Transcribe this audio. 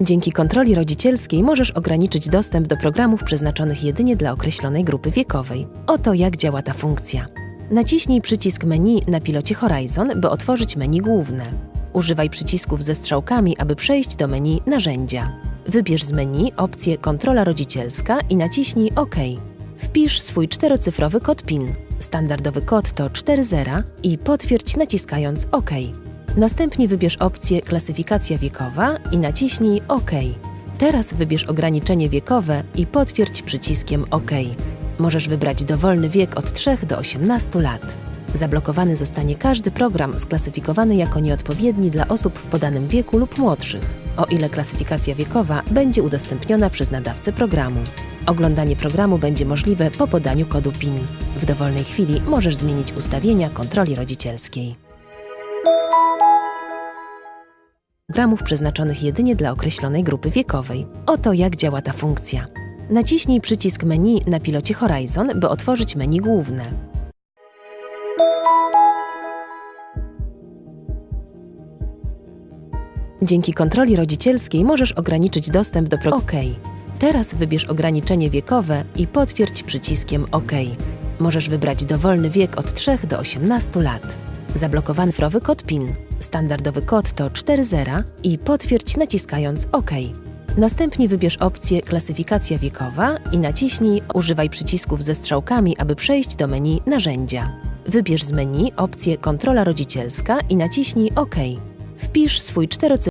Dzięki kontroli rodzicielskiej możesz ograniczyć dostęp do programów przeznaczonych jedynie dla określonej grupy wiekowej. Oto jak działa ta funkcja. Naciśnij przycisk menu na pilocie Horizon, by otworzyć menu główne. Używaj przycisków ze strzałkami, aby przejść do menu Narzędzia. Wybierz z menu opcję Kontrola rodzicielska i naciśnij OK. Wpisz swój czterocyfrowy kod PIN. Standardowy kod to 40 i potwierdź naciskając OK. Następnie wybierz opcję Klasyfikacja wiekowa i naciśnij OK. Teraz wybierz ograniczenie wiekowe i potwierdź przyciskiem OK. Możesz wybrać dowolny wiek od 3 do 18 lat. Zablokowany zostanie każdy program sklasyfikowany jako nieodpowiedni dla osób w podanym wieku lub młodszych, o ile klasyfikacja wiekowa będzie udostępniona przez nadawcę programu. Oglądanie programu będzie możliwe po podaniu kodu PIN. W dowolnej chwili możesz zmienić ustawienia kontroli rodzicielskiej. programów przeznaczonych jedynie dla określonej grupy wiekowej. Oto jak działa ta funkcja. Naciśnij przycisk menu na pilocie Horizon, by otworzyć menu główne. Dzięki kontroli rodzicielskiej możesz ograniczyć dostęp do programu. OK. Teraz wybierz ograniczenie wiekowe i potwierdź przyciskiem OK. Możesz wybrać dowolny wiek od 3 do 18 lat. Zablokowany cyfrowy kod PIN. Standardowy kod to 40 i potwierdź naciskając OK. Następnie wybierz opcję Klasyfikacja wiekowa i naciśnij Używaj przycisków ze strzałkami, aby przejść do menu Narzędzia. Wybierz z menu opcję Kontrola rodzicielska i naciśnij OK. Wpisz swój czterocyfrowy